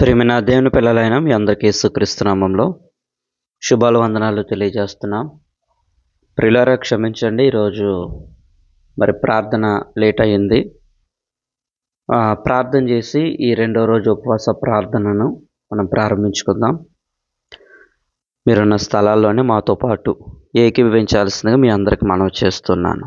ప్రేమిన దేవుని పిల్లలైన మీ అందరికీ సుక్రీస్తునామంలో శుభాలు వందనాలు తెలియజేస్తున్నాం. ప్రిలారా క్షమించండి ఈరోజు మరి ప్రార్థన లేట్ అయింది ప్రార్థన చేసి ఈ రెండో రోజు ఉపవాస ప్రార్థనను మనం ప్రారంభించుకుందాం. మీరున్న స్థలాల్లోనే మాతో పాటు ఏకీభవించాల్సిందిగా మీ అందరికి మనవి చేస్తున్నాను.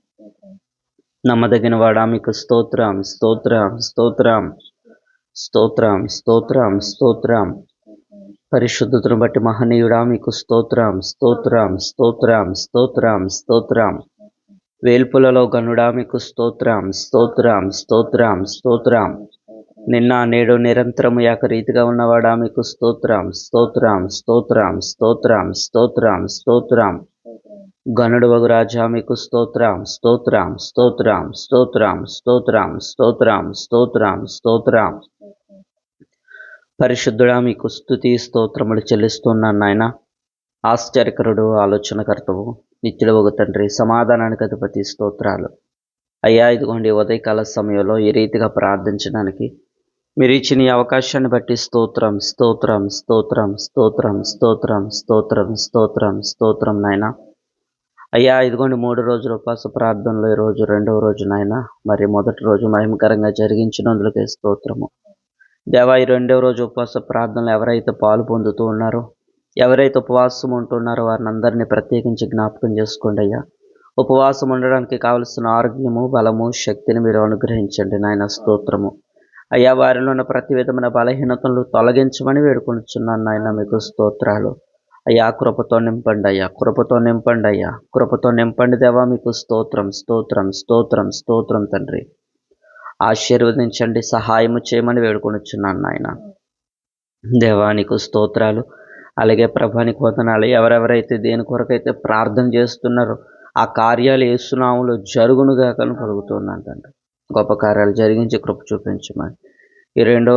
నమ్మదగిన వాడా మీకు స్తోత్రం స్తోత్రం స్తోత్రం స్తోత్రం స్తోత్రం స్తోత్రం పరిశుద్ధతను బట్టి మహనీయుడా మీకు స్తోత్రం స్తోత్రం స్తోత్రం స్తోత్రం స్తోత్రం వేల్పులలో గనుడా మీకు స్తోత్రం స్తోత్రం స్తోత్రం స్తోత్రం నిన్న నేడు నిరంతరము రీతిగా ఉన్నవాడా మీకు స్తోత్రం స్తోత్రం స్తోత్రం స్తోత్రం స్తోత్రం స్తోత్రం గనుడు వగు రాజా మీకు స్తోత్రం స్తోత్రం స్తోత్రం స్తోత్రం స్తోత్రం స్తోత్రం స్తోత్రం స్తోత్రం పరిశుద్ధుడా మీకు స్తుతి స్తోత్రములు చెల్లిస్తున్నాను నాయన ఆశ్చర్యకరుడు ఆలోచనకర్తవు నిత్యుడు ఒక తండ్రి సమాధానానికి అధిపతి స్తోత్రాలు అయ్యా ఇదిగోండి ఉదయకాల సమయంలో ఈ రీతిగా ప్రార్థించడానికి మీరు ఇచ్చిన ఈ అవకాశాన్ని బట్టి స్తోత్రం స్తోత్రం స్తోత్రం స్తోత్రం స్తోత్రం స్తోత్రం స్తోత్రం స్తోత్రం నాయనా అయ్యా ఇదిగోండి మూడు రోజుల ఉపవాస ప్రార్థనలో ఈరోజు రెండవ రోజు నాయన. మరి మొదటి రోజు మహిమకరంగా జరిగించినందులకే స్తోత్రము. దేవా ఈ రెండవ రోజు ఉపవాస ప్రార్థనలు ఎవరైతే పాలు పొందుతూ ఉన్నారో ఎవరైతే ఉపవాసం ఉంటున్నారో వారిని అందరినీ ప్రత్యేకించి జ్ఞాపకం చేసుకోండి అయ్యా. ఉపవాసం ఉండడానికి కావలసిన ఆరోగ్యము బలము శక్తిని మీరు అనుగ్రహించండి నాయన స్తోత్రము. అయ్యా వారిలో ఉన్న ప్రతి విధమైన బలహీనతలు తొలగించమని వేడుకొనిచున్నాను నాయన మీకు స్తోత్రాలు. అయ్యా కృపతో నింపండి అయ్యా కృపతో నింపండి అయ్యా కృపతో నింపండి దేవా మీకు స్తోత్రం స్తోత్రం స్తోత్రం స్తోత్రం తండ్రి. ఆశీర్వదించండి సహాయము చేయమని వేడుకొనిచ్చున్నాను నాయన. దేవానికి స్తోత్రాలు. అలాగే ప్రభానికి వదనాలు. ఎవరెవరైతే దేని కొరకైతే ప్రార్థన చేస్తున్నారో ఆ కార్యాలు ఏసునాములు జరుగునుగా కను కలుగుతున్నాను తండ్రి. గొప్ప కార్యాలు జరిగించి కృప చూపించమని. ఈ రెండో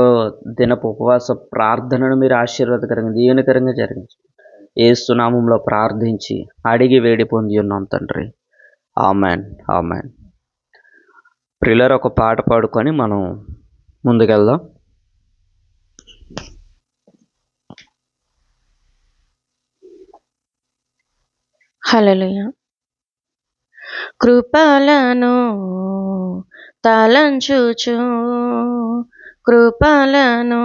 దినపు ఉపవాస ప్రార్థనను మీరు ఆశీర్వాదకరంగా దీవెనకరంగా జరిగించండి. ఏసునామంలో ప్రార్థించి అడిగి వేడి పొంది ఉన్నాం తండ్రి. Amen amen. ప్రిల్లర్ ఒక పాట పాడుకొని మనం ముందుకెళ్దాం. హల్లెలూయ. కృపలను తలంచుచు కృపలను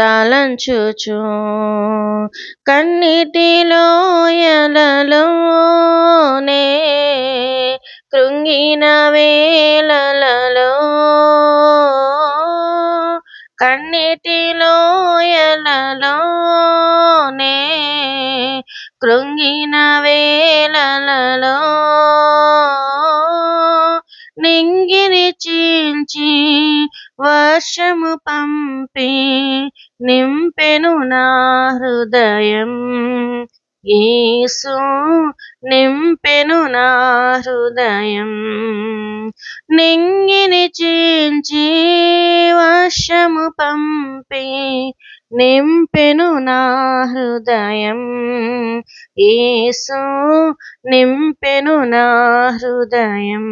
తలంచుచు కన్నిటిలోయలలోనే కృంగిన వేళలలో కన్నిటిలోయలలోనే కృంగిన వేలలలో నింగిరి చించి వర్షము పంపి నింపెను నా హృదయం. యేసు నింపెను నా హృదయం. నింగిని చీల్చి వర్షము పంపి నింపెను నా హృదయం. యేసు నింపెను నా హృదయం.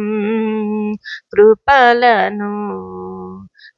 కృపలను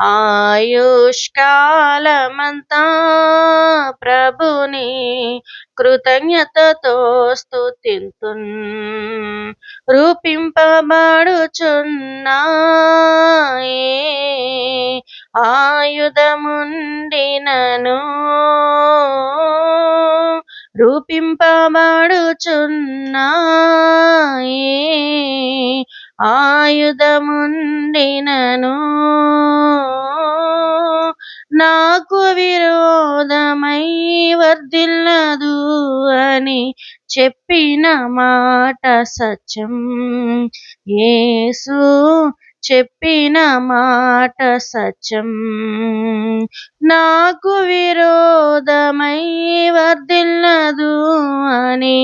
ఆయుష్కాలమంతా ప్రభుని కృతజ్ఞతతో స్తుతింతున్. రూపింపబడుచున్నాయే ఆయుధముండినను. రూపింపబడుచున్నా ఆయుధముండినను. నాకు విరోధమై వర్ధిల్లదు అని చెప్పిన మాట సత్యం. యేసు చెప్పిన మాట సత్యం నాకు విరోధమై వర్దిల్లదు అని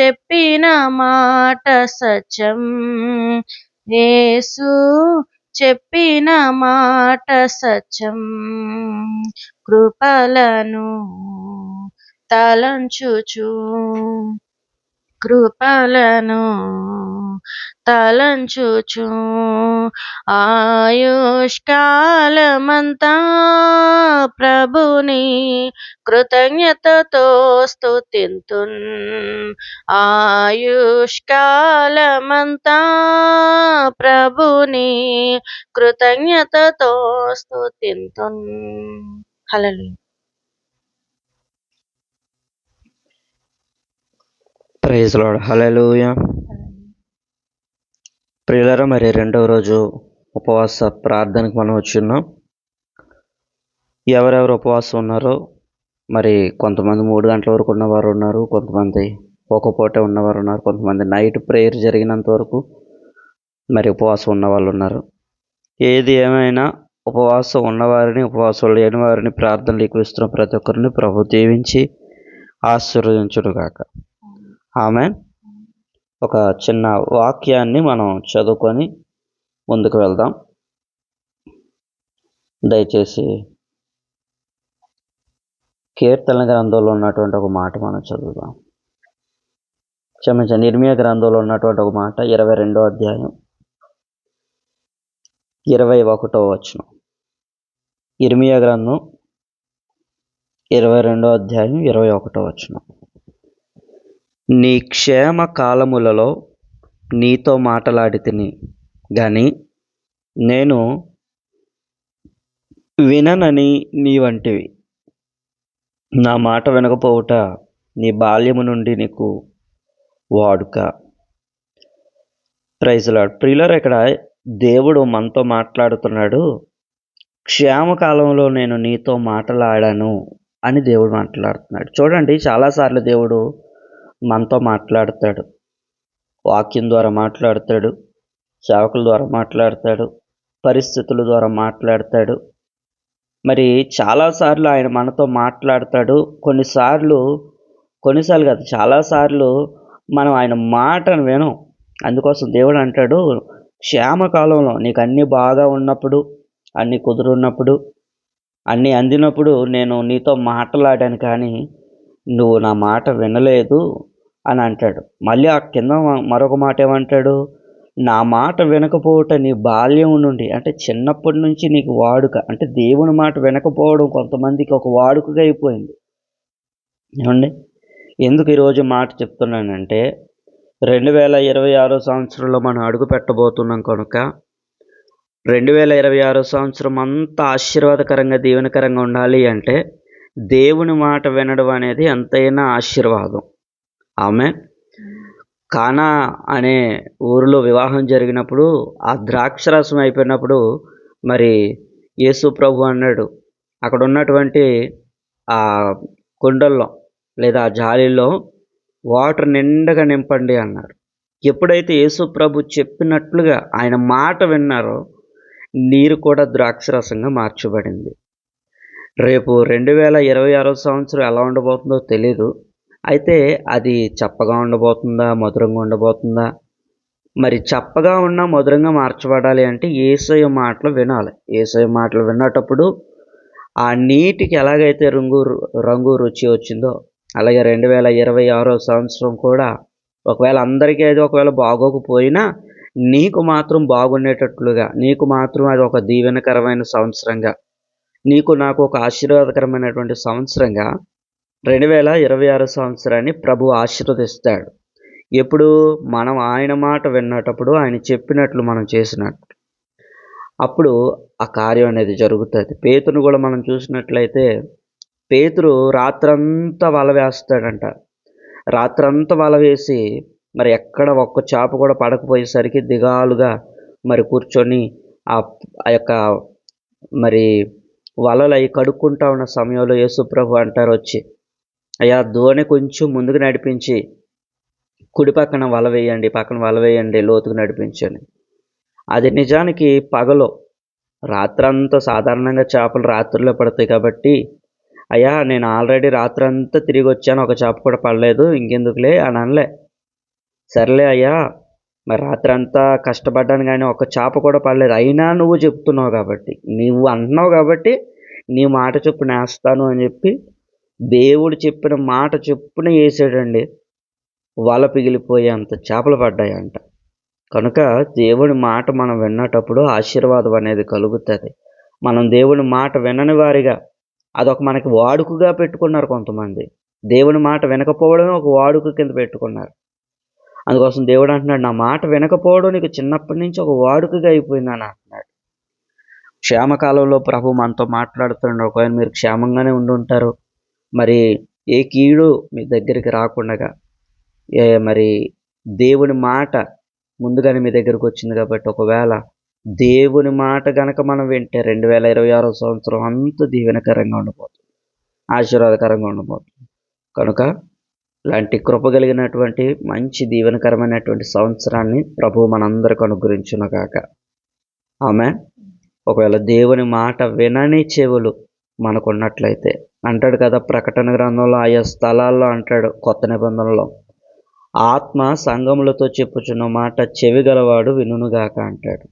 చెప్పిన మాట సత్యం యేసు చెప్పిన మాట సత్యం కృపలను తలంచుచు. కృపలను తలంచుచు ఆయుష్కాలమంతా ప్రభుని కృతజ్ఞతతో స్తుతింతున్ ఆయుష్కాలమంతా ప్రభుని కృతజ్ఞతతో స్తుతింతున్ హల్లెలూయా. ప్రైజ్ లాడ్ హలెలూయ ప్రియులరా మరి రెండవ రోజు ఉపవాస ప్రార్థనకు మనం వచ్చున్నాం. ఎవరెవరు ఉపవాసం ఉన్నారో మరి కొంతమంది మూడు గంటల వరకు ఉన్నవారు ఉన్నారు కొంతమంది ఒక పూట ఉన్నవారు ఉన్నారు కొంతమంది నైట్ ప్రేయర్ జరిగినంత వరకు మరి ఉపవాసం ఉన్న వాళ్ళు ఉన్నారు. ఏది ఏమైనా ఉపవాసం ఉన్నవారిని ఉపవాసం లేని వారిని ప్రార్థనలు ఎక్కువిస్తున్న ప్రతి ఒక్కరిని ప్రభు దీవించి ఆశీర్వదించుడుగాక. ఆమె ఒక చిన్న వాక్యాన్ని మనం చదువుకొని ముందుకు వెళ్దాం. దయచేసి కీర్తన గ్రంథంలో ఉన్నటువంటి ఒక మాట మనం చదువుదాం. క్షమించండి నిర్మీయ గ్రంథంలో ఉన్నటువంటి ఒక మాట ఇరవై రెండో అధ్యాయం ఇరవై ఒకటో వచనం. ఇర్మియా గ్రంథం ఇరవై రెండో అధ్యాయం ఇరవై ఒకటో వచనం. నీ క్షేమ కాలములలో నీతో మాటలాడితిని గాని నేను విననని నీ వంటివి. నా మాట వినకపోవుట నీ బాల్యము నుండి నీకు వాడుక. ప్రైజ్లాడ్ ప్రియులర్ ఇక్కడ దేవుడు మనతో మాట్లాడుతున్నాడు. క్షేమకాలంలో నేను నీతో మాట్లాడాను అని దేవుడు మాట్లాడుతున్నాడు. చూడండి చాలాసార్లు దేవుడు మనతో మాట్లాడతాడు. వాక్యం ద్వారా మాట్లాడతాడు. సేవకుల ద్వారా మాట్లాడతాడు. పరిస్థితుల ద్వారా మాట్లాడతాడు. మరి చాలాసార్లు ఆయన మనతో మాట్లాడతాడు. కొన్నిసార్లు కొన్నిసార్లు కాదు చాలాసార్లు మనం ఆయన మాటను వినం. అందుకోసం దేవుడు అంటాడు క్షేమకాలంలో నీకు అన్నీ బాగా ఉన్నప్పుడు అన్నీ కుదురున్నప్పుడు అన్నీ అందినప్పుడు నేను నీతో మాట్లాడాను కానీ నువ్వు నా మాట వినలేదు. అని అంటాడు. మళ్ళీ ఆ కింద మరొక మాట ఏమంటాడు? నా మాట వినకపోవట నీ బాల్యం నుండి. అంటే చిన్నప్పటి నుంచి నీకు వాడుక అంటే దేవుని మాట వినకపోవడం కొంతమందికి ఒక వాడుకగా అయిపోయింది. ఏమండి? ఎందుకు ఈరోజు మాట చెప్తున్నానంటే రెండు వేల ఇరవై ఆరో సంవత్సరంలో మనం అడుగు పెట్టబోతున్నాం కనుక రెండు వేల ఇరవై ఆరో సంవత్సరం అంతా ఆశీర్వాదకరంగా దీవెనకరంగా ఉండాలి అంటే దేవుని మాట వినడం అనేది ఎంతైనా ఆశీర్వాదం. ఆమె. కానా అనే ఊరిలో వివాహం జరిగినప్పుడు ఆ ద్రాక్షరసం అయిపోయినప్పుడు మరి యేసు ప్రభు అన్నాడు. అక్కడ ఉన్నటువంటి ఆ కుండల్లో లేదా ఆ జాలీలో వాటర్ నిండగా నింపండి అన్నారు. ఎప్పుడైతే యేసు ప్రభు చెప్పినట్లుగా ఆయన మాట విన్నారో నీరు కూడా ద్రాక్షరసంగా మార్చబడింది. రేపు రెండు వేల ఇరవై ఆరో సంవత్సరం ఎలా ఉండబోతుందో తెలీదు. అయితే అది చప్పగా ఉండబోతుందా? మధురంగా ఉండబోతుందా? మరి చప్పగా ఉన్న మధురంగా మార్చబడాలి అంటే ఏసయ మాటలు వినాలి. ఏసయ మాటలు విన్నటప్పుడు ఆ నీటికి ఎలాగైతే రంగు రంగు రుచి వచ్చిందో అలాగే రెండు వేల ఇరవై ఆరో సంవత్సరం కూడా ఒకవేళ అందరికీ అది ఒకవేళ బాగోకపోయినా నీకు మాత్రం బాగుండేటట్లుగా నీకు మాత్రం అది ఒక దీవెనకరమైన సంవత్సరంగా నీకు నాకు ఒక ఆశీర్వాదకరమైనటువంటి సంవత్సరంగా రెండు వేల ఇరవై ఆరు సంవత్సరాన్ని ప్రభు ఆశీర్వదిస్తాడు. ఎప్పుడు? మనం ఆయన మాట విన్నటప్పుడు ఆయన చెప్పినట్లు మనం చేసినట్టు. అప్పుడు ఆ కార్యం అనేది జరుగుతుంది. పేతును కూడా మనం చూసినట్లయితే పేతురు రాత్రంతా వల వేస్తాడంట. రాత్రంతా వల వేసి మరి ఎక్కడ ఒక్క చేప కూడా పడకపోయేసరికి దిగాలుగా మరి కూర్చొని ఆ ఆ యొక్క మరి వలలు అవి కడుక్కుంటా ఉన్న సమయంలో యేసుప్రభు అంటారు వచ్చి అయ్యా దోణి కొంచెం ముందుకు నడిపించి కుడి పక్కన వల వేయండి పక్కన వల వేయండి లోతుకు నడిపించండి. అది నిజానికి పగలో రాత్రంతా సాధారణంగా చేపలు రాత్రిలో పడతాయి కాబట్టి అయ్యా నేను ఆల్రెడీ రాత్రంతా తిరిగి వచ్చాను ఒక చేప కూడా పడలేదు ఇంకెందుకులే అని అనలే. సర్లే అయ్యా మరి రాత్రంతా కష్టపడ్డాను కానీ ఒక చేప కూడా పడలేదు. అయినా నువ్వు చెప్తున్నావు కాబట్టి నువ్వు అంటున్నావు కాబట్టి నీ మాట చెప్పు నేస్తాను అని చెప్పి దేవుడు చెప్పిన మాట చెప్పున వేసాడండి వల పిగిలిపోయే అంత చేపలు పడ్డాయంట. కనుక దేవుని మాట మనం విన్నటప్పుడు ఆశీర్వాదం అనేది కలుగుతుంది. మనం దేవుని మాట వినని వారిగా అదొక మనకి వాడుకగా పెట్టుకున్నారు కొంతమంది. దేవుని మాట వినకపోవడమే ఒక వాడుక కింద పెట్టుకున్నారు. అందుకోసం దేవుడు అంటున్నాడు నా మాట వినకపోవడం నీకు చిన్నప్పటి నుంచి ఒక వాడుకగా అయిపోయిందని అంటున్నాడు. క్షేమకాలంలో ప్రభు మనతో మాట్లాడుతున్నాడు ఒకవేళ మీరు క్షేమంగానే ఉండి ఉంటారు మరి ఏ కీడు మీ దగ్గరికి రాకుండగా ఏ మరి దేవుని మాట ముందుగానే మీ దగ్గరకు వచ్చింది కాబట్టి ఒకవేళ దేవుని మాట గనక మనం వింటే రెండు వేల ఇరవై ఆరో సంవత్సరం అంత దీవెనకరంగా ఉండిపోతుంది ఆశీర్వాదకరంగా ఉండిపోతుంది. కనుక ఇలాంటి కృప కలిగినటువంటి మంచి దీవెనకరమైనటువంటి సంవత్సరాన్ని ప్రభు మనందరికి అనుగ్రహించునగాక. ఆమె ఒకవేళ దేవుని మాట వినని చెవులు మనకున్నట్లయితే. అంటాడు కదా ప్రకటన గ్రంథంలో ఆయా స్థలాల్లో అంటాడు కొత్త నిబంధనలో. ఆత్మ సంగములతో చెప్పుచున్న మాట చెవి గలవాడు వినుగాక అంటాడు.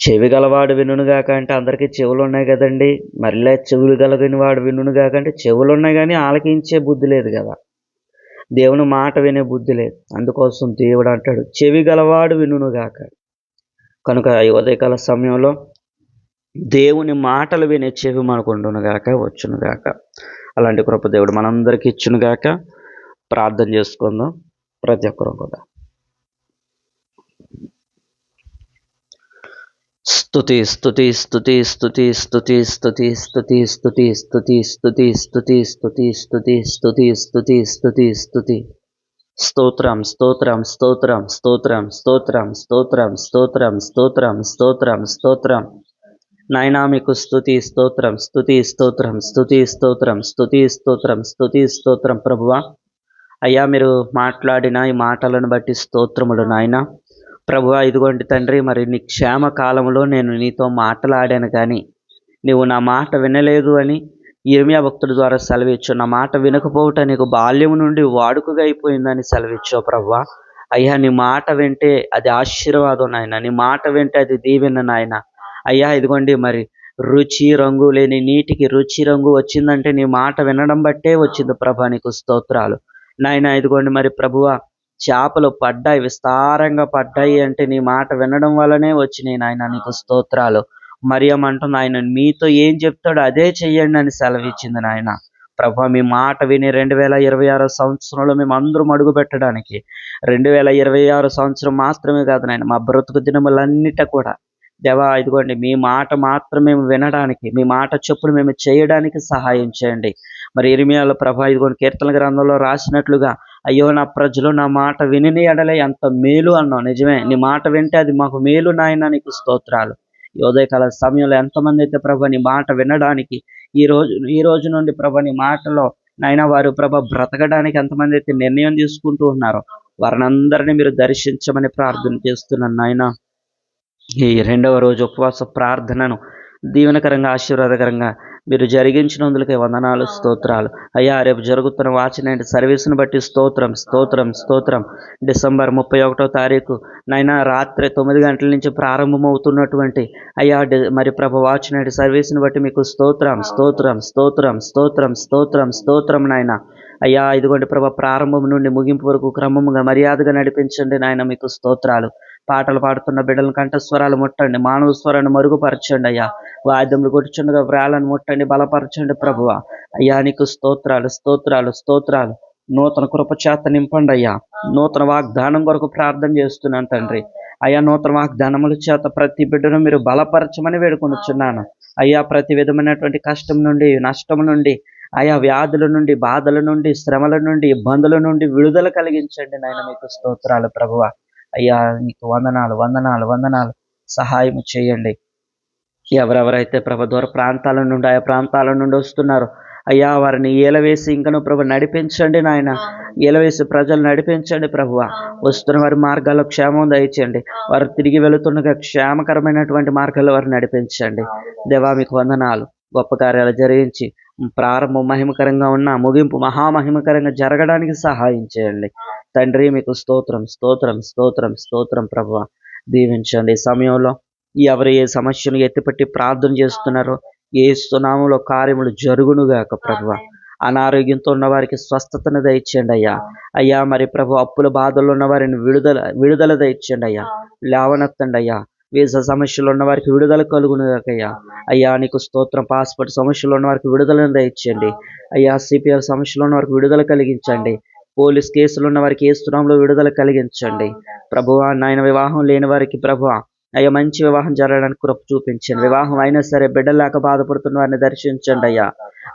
చెవి గలవాడు వినుగాక అంటే అందరికీ చెవులు ఉన్నాయి కదండి. మళ్ళీ చెవులు గలగని వాడు వినుగాక అంటే చెవులు ఉన్నాయి కానీ ఆలకించే బుద్ధి లేదు కదా. దేవుని మాట వినే బుద్ధి లేదు. అందుకోసం దేవుడు అంటాడు చెవి గలవాడు వినుగాక కనుక ఈ ఉదయకాల సమయంలో దేవుని మాటలు వినే చెవి మనకు ఉండునుగాక వచ్చునుగాక అలాంటి కృప దేవుడు మనందరికీ ఇచ్చునుగాక ప్రార్థన చేసుకుందాం ప్రతి ఒక్కరు కూడా స్థుతి స్థుతి స్థుతి స్థుతి స్థుతి స్తుతి స్థుతి స్థుతి స్థుతి స్థుతి స్థుతి స్థుతి స్థుతి స్తుతి స్థుతి స్తుతి స్థుతి స్తోత్రం స్తోత్రం స్తోత్రం స్తోత్రం స్తోత్రం స్తోత్రం స్తోత్రం స్తోత్రం స్తోత్రం స్తోత్రం నాయనా మీకు స్థుతి స్తోత్రం స్తుతి స్తోత్రం స్తుతి స్తోత్రం స్తుతి స్తోత్రం స్తుతి స్తోత్రం ప్రభువ. అయ్యా మీరు మాట్లాడిన ఈ మాటలను బట్టి స్తోత్రములు నాయన. ప్రభువ ఇదిగోండి తండ్రి మరి నీ క్షేమ కాలంలో నేను నీతో మాట్లాడాను కానీ నీవు నా మాట వినలేదు అని ఏమియా భక్తుడి ద్వారా సెలవిచ్చు. నా మాట వినకపోవట నీకు బాల్యం నుండి వాడుకగా అయిపోయిందని సెలవిచ్చావు ప్రభువ. అయ్యా నీ మాట వింటే అది ఆశీర్వాదం నాయన. నీ మాట వింటే అది దీవెన నాయన. అయ్యా ఇదిగోండి మరి. రుచి రంగు లేని నీటికి రుచి రంగు వచ్చిందంటే నీ మాట వినడం బట్టే వచ్చింది ప్రభా నీకు స్తోత్రాలు. నాయన ఇదిగోండి మరి ప్రభువ చేపలు పడ్డాయి విస్తారంగా పడ్డాయి అంటే నీ మాట వినడం వల్లనే వచ్చినాయి నాయన నీకు స్తోత్రాలు. మరియం అంటుంది ఆయన మీతో ఏం చెప్తాడో అదే చెయ్యండి అని సెలవిచ్చింది నాయన. ప్రభా మీ మాట విని రెండు వేల ఇరవై ఆరో సంవత్సరంలో మేము అందరం అడుగు పెట్టడానికి రెండు వేల ఇరవై ఆరు సంవత్సరం మాత్రమే కాదు నాయన మా బ్రతుకు దినములన్నిట కూడా దేవా ఇదిగోండి మీ మాట మాత్రం మేము వినడానికి మీ మాట చొప్పున మేము చేయడానికి సహాయం చేయండి. మరి ఇరిమియాల ప్రభా ఇదిగోండి కీర్తన గ్రంథంలో రాసినట్లుగా అయ్యో నా ప్రజలు నా మాట విని ఎడలే ఎంత మేలు అన్నావు. నిజమే నీ మాట వింటే అది మాకు మేలు నాయన నీకు స్తోత్రాలు. ఈ ఉదయకాల సమయంలో ఎంతమంది అయితే ప్రభ నీ మాట వినడానికి ఈ రోజు ఈ రోజు నుండి ప్రభ నీ మాటలో నాయన వారు ప్రభ బ్రతకడానికి ఎంతమంది అయితే నిర్ణయం తీసుకుంటూ ఉన్నారో వారిని అందరినీ మీరు దర్శించమని ప్రార్థన చేస్తున్నాను నాయన. ఈ రెండవ రోజు ఉపవాస ప్రార్థనను దీవెనకరంగా ఆశీర్వాదకరంగా మీరు జరిగించినందులకే వందనాలు స్తోత్రాలు. అయ్యా రేపు జరుగుతున్న వాచ్ నైట్ సర్వీస్ని బట్టి స్తోత్రం స్తోత్రం స్తోత్రం. డిసెంబర్ ముప్పై ఒకటో తారీఖు నైనా రాత్రి తొమ్మిది గంటల నుంచి ప్రారంభమవుతున్నటువంటి అయ్యా డి- మరి ప్రభ వాచ్ నైట్ సర్వీస్ని బట్టి మీకు స్తోత్రం స్తోత్రం స్తోత్రం స్తోత్రం స్తోత్రం స్తోత్రం నాయన. అయ్యా ఇదిగోండి ప్రభ ప్రారంభం నుండి ముగింపు వరకు క్రమముగా మర్యాదగా నడిపించండి నాయన మీకు స్తోత్రాలు. పాటలు పాడుతున్న బిడ్డల కంఠస్వరాలు ముట్టండి మానవ స్వరాన్ని మరుగుపరచండి అయ్యా. వాద్యములు కొట్టుచుండగా వ్రాలను ముట్టండి బలపరచండి ప్రభువ. అయ్యా నీకు స్తోత్రాలు స్తోత్రాలు స్తోత్రాలు. నూతన కృపచేత నింపండి అయ్యా. నూతన వాగ్దానం కొరకు ప్రార్థన చేస్తున్నాను తండ్రి. అయ్యా నూతన వాగ్దానముల చేత ప్రతి బిడ్డను మీరు బలపరచమని వేడుకొనుచున్నాను. అయ్యా ప్రతి విధమైనటువంటి కష్టం నుండి నష్టం నుండి ఆయా వ్యాధుల నుండి బాధల నుండి శ్రమల నుండి ఇబ్బందుల నుండి విడుదల కలిగించండి నాయన మీకు స్తోత్రాలు ప్రభువ. అయ్యా నీకు వందనాలు వందనాలు వందనాలు. సహాయం చేయండి. ఎవరెవరైతే ప్రభు దూర ప్రాంతాల నుండి ఆయా ప్రాంతాల నుండి వస్తున్నారో అయ్యా వారిని ఏలవేసి ఇంకను ప్రభు నడిపించండి నాయన. ఏలవేసి ప్రజలు నడిపించండి ప్రభువ వస్తున్న వారి మార్గాల్లో క్షేమం దయచేయండి. వారు తిరిగి వెళుతుండగా క్షేమకరమైనటువంటి మార్గాల్లో వారిని నడిపించండి. దేవా మీకు వందనాలు. గొప్ప కార్యాలు జరిగించి ప్రారంభం మహిమకరంగా ఉన్న ముగింపు మహామహిమకరంగా జరగడానికి సహాయం చేయండి. తండ్రి మీకు స్తోత్రం స్తోత్రం స్తోత్రం స్తోత్రం ప్రభు. దీవించండి. సమయంలో ఎవరు ఏ సమస్యను ఎత్తిపెట్టి ప్రార్థన చేస్తున్నారో ఏ సునాములో కార్యములు జరుగునుగాక ప్రభు. అనారోగ్యంతో ఉన్న వారికి స్వస్థతను దయచేయండి అయ్యా. అయ్యా మరి ప్రభు అప్పుల బాధల్లో ఉన్న వారిని విడుదల విడుదల దయచేయండి అయ్యా. లేవనెత్తండి అయ్యా. వీసా సమస్యలు ఉన్న వారికి విడుదల కలుగునుగాకయ్యా అయ్యా. నీకు స్తోత్రం పాస్పోర్ట్ సమస్యలు ఉన్న వారికి విడుదలను దయచేయండి. అయ్యా సిపిఆర్ సమస్యలు ఉన్న వారికి విడుదల కలిగించండి. పోలీస్ కేసులు ఉన్న వారికి ఏ స్థునంలో విడుదల కలిగించండి. ప్రభువా నాయన వివాహం లేని వారికి ప్రభువా అయ్యా మంచి వివాహం జరగడానికి కృప చూపించండి. వివాహం అయినా సరే బిడ్డలు లేక బాధపడుతున్న వారిని దర్శించండి అయ్యా.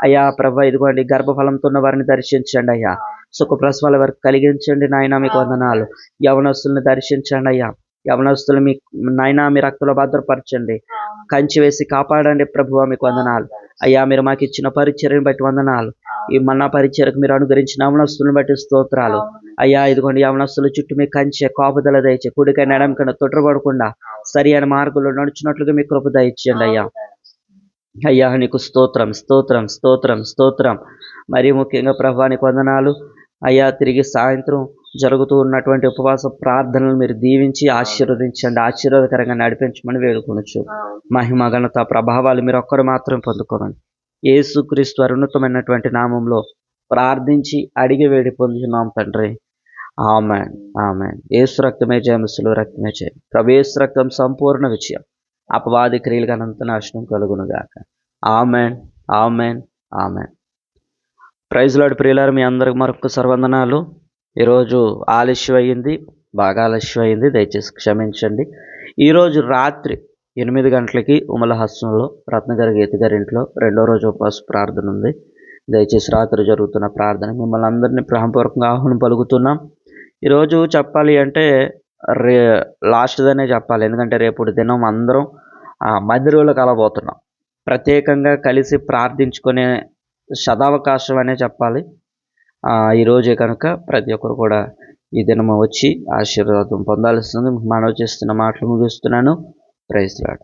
అయ్యా ప్రభు ఇదిగోండి గర్భఫలంతో ఉన్న వారిని దర్శించండి అయ్యా. సుఖప్రసవాల వరకు కలిగించండి నాయన మీకు వందనాలు. యవనస్తుల్ని దర్శించండి అయ్యా. యవనస్తులు మీ నాయన మీ రక్తంలో భద్రపరచండి. కంచి వేసి కాపాడండి ప్రభువ మీకు వందనాలు. అయ్యా మీరు మాకు ఇచ్చిన పరిచర్యను బట్టి వందనాలు. ఈ మన్నా పరిచర్యకు మీరు అనుగ్రహించిన యవనస్తులను బట్టి స్తోత్రాలు. అయ్యా ఇదిగోండి యవనస్తుల చుట్టూ మీ కంచె కాపుదల దయచే కుడికై నడమకన తొట్టబడకుండా సరి అయిన మార్గంలో నడుచున్నట్లుగా మీ కృప దయచేయండి అయ్యా. అయ్యా నీకు స్తోత్రం స్తోత్రం స్తోత్రం స్తోత్రం. మరి ముఖ్యంగా ప్రభానికి వందనాలు. అయ్యా తిరిగి సాయంత్రం జరుగుతూ ఉన్నటువంటి ఉపవాస ప్రార్థనలు మీరు దీవించి ఆశీర్వదించండి ఆశీర్వాదకరంగా నడిపించమని వేడుకొనొచ్చు మహిమ ఘనత ప్రభావాలు మీరు ఒక్కరు మాత్రం పొందుకోమని. యేసుక్రీస్తు అరున్నతమైనటువంటి నామంలో ప్రార్థించి అడిగి వేడి పొందుతున్నాం తండ్రి. ఆమెన్. ఆమెన్. ఏసు రక్తమే జయముసులు రక్తమే జయం. ప్రభేసు రక్తం సంపూర్ణ విజయం. అపవాది క్రియలు అనంత నాశనం కలుగునుగాక. Amen. Amen. Amen. Praise lord ప్రియులారు మీ అందరికి మరొకసారి వందనాలు ఈరోజు ఆలస్యం అయ్యింది బాగా ఆలస్యం అయింది దయచేసి క్షమించండి. ఈరోజు రాత్రి ఎనిమిది గంటలకి ఉమలహస్నంలో రత్నగారి గీత గారి ఇంట్లో రెండో రోజు ఉపవాస ప్రార్థన ఉంది. దయచేసి రాత్రి జరుగుతున్న ప్రార్థన మిమ్మల్ని అందరినీ ప్రేమపూర్వకంగా ఆహ్వానం పలుకుతున్నాం. ఈరోజు చెప్పాలి అంటే రే లాస్ట్దనే చెప్పాలి. ఎందుకంటే రేపు దినం అందరం ఆ, మందిరంలో కలబోతున్నాం ప్రత్యేకంగా కలిసి ప్రార్థించుకునే సదావకాశం అనే చెప్పాలి. ఈరోజే ఈ రోజే కనుక ప్రతి ఒక్కరు కూడా ఈ దినము వచ్చి ఆశీర్వాదం పొందాల్సింది మనవి చేస్తున్న మాటలు ముగిస్తున్నాను. Praise lord.